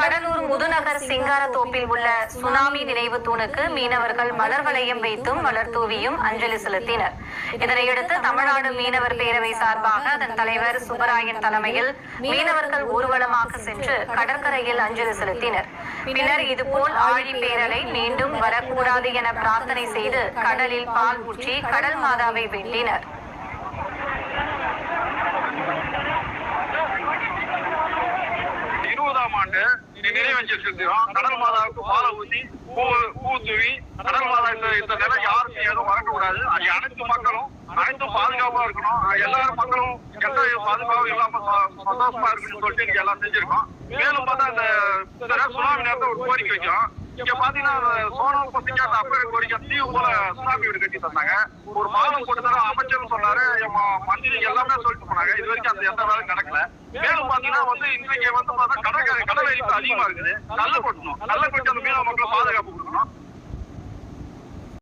கடலூர் முதுநகர் சிங்காரத்தோப்பில் உள்ள சுனாமி நினைவு தூணுக்கு மீனவர்கள் மலர் வளையம் வைத்தும் மலர் தூவியும் அஞ்சலி செலுத்தினர். இதனையடுத்து தமிழ்நாடு மீனவர் பேரவை சார்பாக அதன் தலைவர் சுப்பராயன் தலைமையில் மீனவர்கள் ஊர்வலமாக சென்று கடற்கரையில் அஞ்சலி செலுத்தினர். பின்னர் இதுபோல் ஆழி பேரலை மீண்டும் வரக்கூடாது என பிரார்த்தனை செய்து கடலில் பால் ஊற்றி கடல் மாதாவை வேண்டினர் நினைவஞ்சல் கடல் மாதாவுக்கு பூ பூ தூவி கடல் மாதா இந்த இந்த நிலை எதுவும் அது அனைத்து மக்களும் அனைத்தும் பாதுகாப்பா இருக்கணும். எல்லாரும் மக்களும் எந்த பாதுகாப்பும் இல்லாம சந்தோஷமா இருக்கணும்னு சொல்லிட்டு எல்லாம் செஞ்சிருக்கோம். மேலும் பார்த்தா இந்த சுனாமி நேரத்தை ஒரு கோரிக்கை வச்சோம் இங்க பாத்தீங்கன்னா சோனம் பத்திரிக்காத அப்ப கோரிக்கை தீவு போல சுனாமி வீடு கட்டி தந்தாங்க. ஒரு மாதம் போட்டு தர சொன்னாரு. மந்திரி எல்லாமே சொல்லிட்டு போனாங்க. இது வரைக்கும் அந்த எந்த வேலையும் நடக்கல. மேலும் பாத்தீங்கன்னா வந்து இன்னைக்கு வந்து பார்த்தா கடற்கரை அதிகமா இருக்குது. கல்ல கொட்டணும் கல்ல கொட்டி அந்த மீனவ மக்களை பாதுகாப்பு கொடுக்கணும்